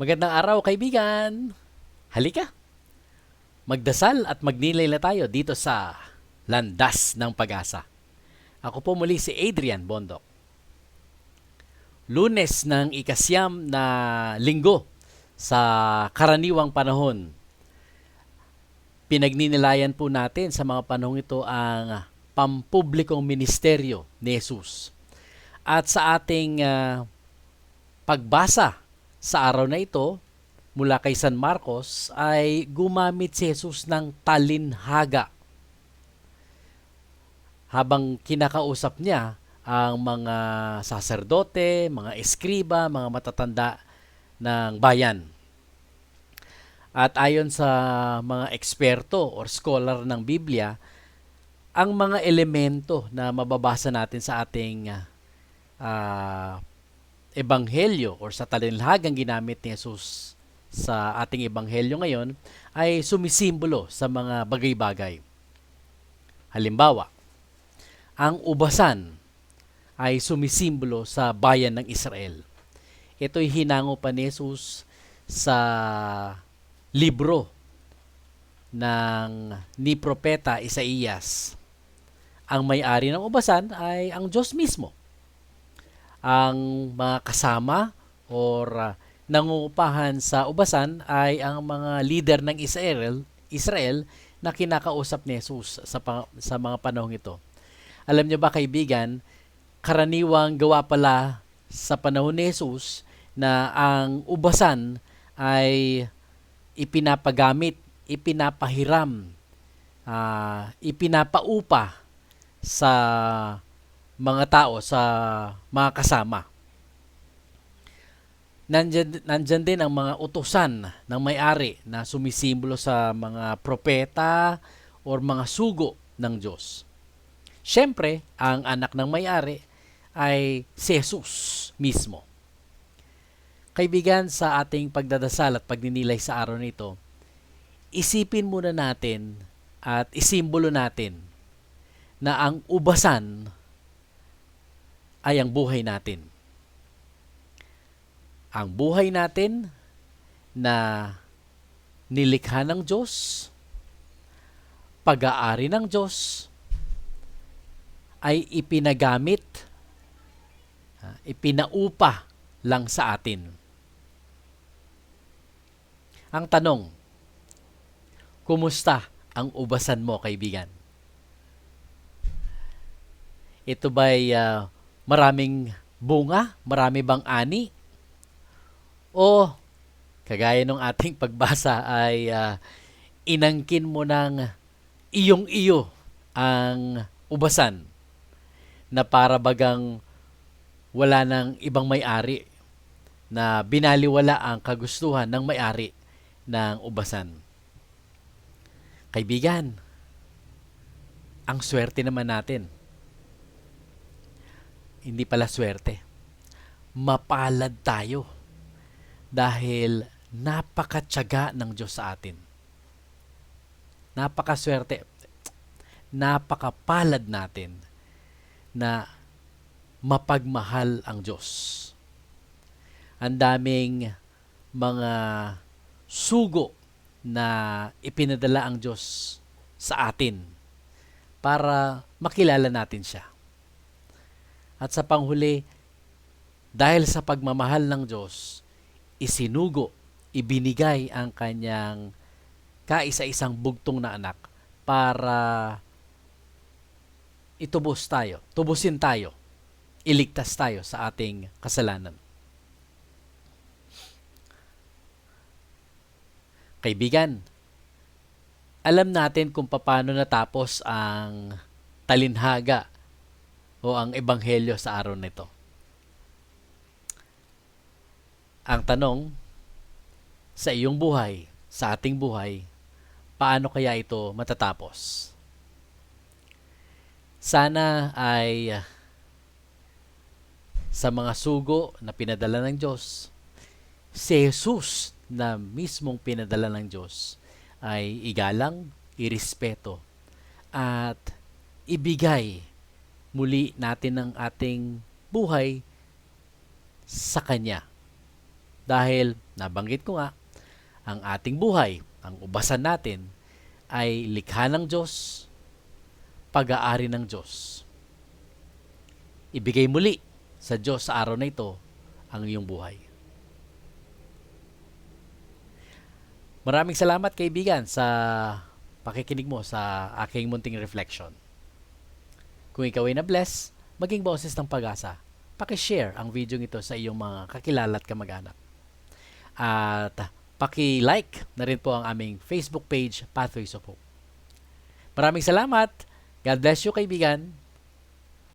Magandang araw kaibigan! Halika! Magdasal at magnilay na tayo dito sa Landas ng Pag-asa. Ako po muli si Adrian Bondok. Lunes ng ikasyam na linggo sa karaniwang panahon. Pinagninilayan po natin sa mga panahong ito ang pampublikong ministeryo ni Jesus. At sa ating ah, pagbasa sa araw na ito mula kay San Marcos ay gumamit si Jesus ng talinhaga. Habang kinakausap niya ang mga saserdote, mga eskriba, mga matatanda ng bayan. At ayon sa mga eksperto or scholar ng Biblia, ang mga elemento na mababasa natin sa ating ah, ebanghelyo or sa talinhagang ginamit ni Jesus sa ating ebanghelyo ngayon ay sumisimbolo sa mga bagay-bagay. Halimbawa, ang ubasan ay sumisimbolo sa bayan ng Israel. Ito'y hinango pa ni Jesus sa libro ng ni Propeta Isaías. Ang may-ari ng ubasan ay ang Diyos mismo ang mga kasama or uh, nangungupahan sa ubasan ay ang mga leader ng Israel, Israel na kinakausap ni Jesus sa, sa mga panahong ito. Alam niyo ba kaibigan, karaniwang gawa pala sa panahon ni Jesus na ang ubasan ay ipinapagamit, ipinapahiram, ah, ipinapaupa sa mga tao sa mga kasama. Nandyan, nandyan din ang mga utusan ng may-ari na sumisimbolo sa mga propeta or mga sugo ng Diyos. Siyempre, ang anak ng may-ari ay si Jesus mismo. Kaibigan, sa ating pagdadasal at pagninilay sa araw nito, isipin muna natin at isimbolo natin na ang ubasan ay ang buhay natin. Ang buhay natin na nilikha ng Diyos, pag-aari ng Diyos, ay ipinagamit, ipinaupa lang sa atin. Ang tanong, kumusta ang ubasan mo, kaibigan? Ito ba'y ah, maraming bunga? Marami bang ani? O kagaya ng ating pagbasa ay ah, inangkin mo ng iyong iyo ang ubasan na para bagang wala ng ibang may-ari na binaliwala ang kagustuhan ng may-ari ng ubasan. Kaibigan, ang swerte naman natin hindi pala swerte. Mapalad tayo dahil napakatyaga ng Diyos sa atin. Napakaswerte, napakapalad natin na mapagmahal ang Diyos. Ang daming mga sugo na ipinadala ang Diyos sa atin para makilala natin siya. At sa panghuli, dahil sa pagmamahal ng Diyos, isinugo, ibinigay ang kanyang kaisa-isang bugtong na anak para itubos tayo, tubusin tayo, iligtas tayo sa ating kasalanan. Kaibigan, alam natin kung paano natapos ang talinhaga o ang ebanghelyo sa araw nito. Ang tanong, sa iyong buhay, sa ating buhay, paano kaya ito matatapos? Sana ay sa mga sugo na pinadala ng Diyos, si Jesus na mismong pinadala ng Diyos ay igalang, irespeto, at ibigay muli natin ang ating buhay sa Kanya Dahil, nabanggit ko nga, ang ating buhay, ang ubasan natin, ay likha ng Diyos, pag-aari ng Diyos. Ibigay muli sa Diyos sa araw na ito ang iyong buhay. Maraming salamat kaibigan sa pakikinig mo sa aking munting reflection. Kung ikaw ay na-bless, maging boses ng pag-asa. Paki-share ang video ito sa iyong mga kakilala at kamag-anak. At paki-like na rin po ang aming Facebook page, Pathways of Hope. Maraming salamat. God bless you, kaibigan.